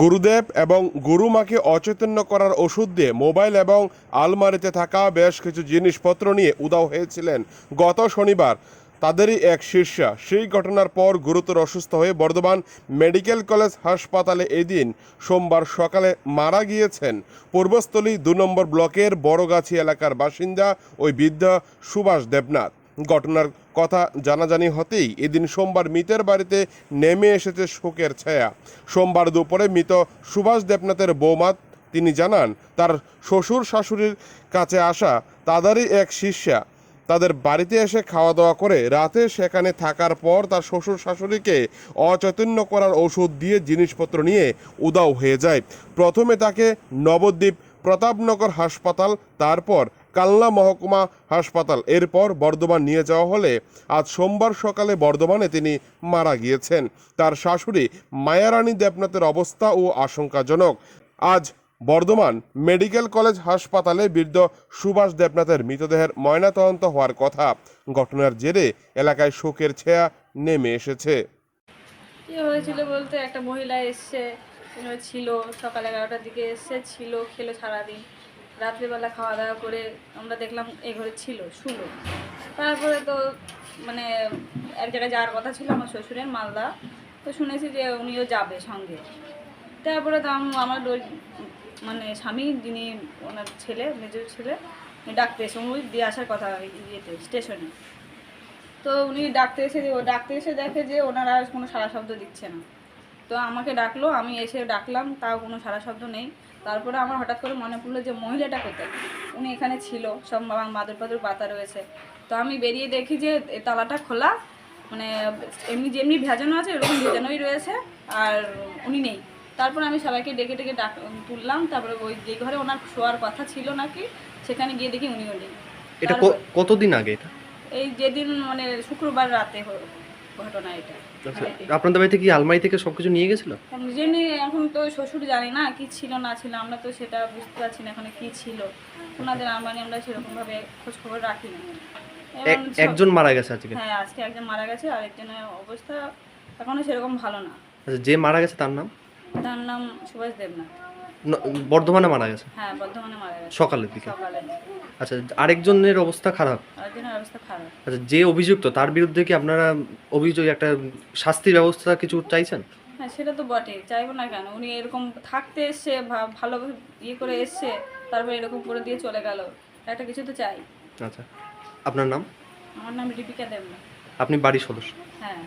গুরুদেব এবং গুরুমাকে অচৈতন্য করার ওষুধ দিয়ে মোবাইল এবং আলমারিতে থাকা বেশ কিছু জিনিসপত্র নিয়ে উদাও হয়েছিলেন। গত শনিবার তাদেরই এক শীর্ষা সেই ঘটনার পর গুরুতর অসুস্থ হয়ে বর্ধমান মেডিকেল কলেজ হাসপাতালে এদিন সোমবার সকালে মারা গিয়েছেন। পূর্বস্থলী দু নম্বর ব্লকের বড়গাছি এলাকার বাসিন্দা ওই বৃদ্ধা সুভাষ দেবনাথ। ঘটনার কথা জানাজানি হতেই এদিন সোমবার মৃতের বাড়িতে নেমে এসেছে শোকের ছায়া। সোমবার দুপুরে মৃত সুভাষ দেবনাথের বৌমা তিনি জানান, তার শ্বশুর শাশুড়ির কাছে আসা তাদেরই এক শিষ্যা। তাদের বাড়িতে এসে খাওয়া দাওয়া করে রাতে সেখানে থাকার পর তার শ্বশুর শাশুড়িকে অচৈতন্য করার ওষুধ দিয়ে জিনিসপত্র নিয়ে উদাও হয়ে যায়। প্রথমে তাকে নবদ্বীপ প্রতাপনগর হাসপাতাল, তারপর কাল্লা মহকুমা হাসপাতাল। এরপর বর্ধমান নিয়ে যাওয়া হলে আজ সোমবার সকালে বর্ধমানে তিনি মারা গিয়েছেন। তার শাশুড়ি মায়ারানী দেবনাথের অবস্থা ও আশঙ্কাজনক। আজ বর্ধমান মেডিকেল কলেজ হাসপাতালে বৃদ্ধ সুভাষ দেবনাথের মৃতদেহের ময়নাতদন্ত হওয়ার কথা। ঘটনার জেরে এলাকায় শোকের ছায়া নেমে এসেছে। কি হয়েছিল বলতে? একটা মহিলা এসছে। ছিল, সকাল এগারোটার দিকে এসে ছিল খেলো সারাদিন। রাত্রিবেলা খাওয়া দাওয়া করে আমরা দেখলাম এই ঘরে ছিল, শুলো। তারপরে তো মানে এক জায়গায় যাওয়ার কথা ছিল আমার শ্বশুরের মালদা। তো শুনেছি যে উনিও যাবে সঙ্গে। তারপরে তো আম- আমার মানে স্বামী যিনি ওনার ছেলে মেজর ছেলে ডাকতে এসে, উনি দিয়ে আসার কথা ইয়েতে, স্টেশনে। তো উনি ডাকতে এসে, ও ডাকতে এসে দেখে যে ওনারা কোনো সারা শব্দ দিচ্ছে না। তো আমাকে ডাকলো আমি এসে ডাকলাম তাও কোনো সারা শব্দ নেই। তারপরে আমার হঠাৎ করে মনে পড়ল যে মহিলাটা কোথায়? উনি এখানে ছিল সব মাদুর পাদুর পাতা রয়েছে। তো আমি বেরিয়ে দেখি যে তালাটা খোলা মানে এমনি যেমনি ভেজানো আছে ওরকম ভেজানোই রয়েছে আর উনি নেই। তারপর আমি সবাইকে ডেকে ডেকে ডাক তুললাম তারপরে ওই যে ঘরে ওনার শোয়ার কথা ছিল নাকি সেখানে গিয়ে দেখি উনিও নেই। এটা কতদিন আগে এটা? এই যেদিন মানে শুক্রবার রাতে ঘটনা এটা। আপনাদের বাড়িতে কি আলমারি থেকে সবকিছু নিয়ে গেছিল? এখন জেনে এখন তো শ্বশুর জানি না কি ছিল না ছিল আমরা তো সেটা বুঝতে পারছি না এখানে কি ছিল। ওনাদের আলমারি আমরা সেরকম ভাবে খোঁজ খবর রাখি না একজন মারা গেছে আজকে? হ্যাঁ আজকে একজন মারা গেছে আর একজনের অবস্থা এখনও সেরকম ভালো না। আচ্ছা যে মারা গেছে তার নাম? তার নাম সুভাষ দেবনাথ। বর্ধমানে মারা গেছে? হ্যাঁ বর্ধমানে মারা গেছে। সকালের দিকে? সকালে আচ্ছা আরেকজনের অবস্থা খারাপ? আরেকজনের অবস্থা খারাপ। আচ্ছা যে অভিযুক্ত তার বিরুদ্ধে কি আপনারা অভিযোগ একটা শাস্তির ব্যবস্থা কিছু চাইছেন? হ্যাঁ সেটা তো বটে চাইব না কেন? উনি এরকম থাকতে এসছে ভালো ইয়ে করে এসছে তারপর এরকম করে দিয়ে চলে গেল। একটা কিছু তো চাই। আচ্ছা আপনার নাম? আমার নাম রিপিকা দেবনাথ। আপনি বাড়ির সদস্য? হ্যাঁ।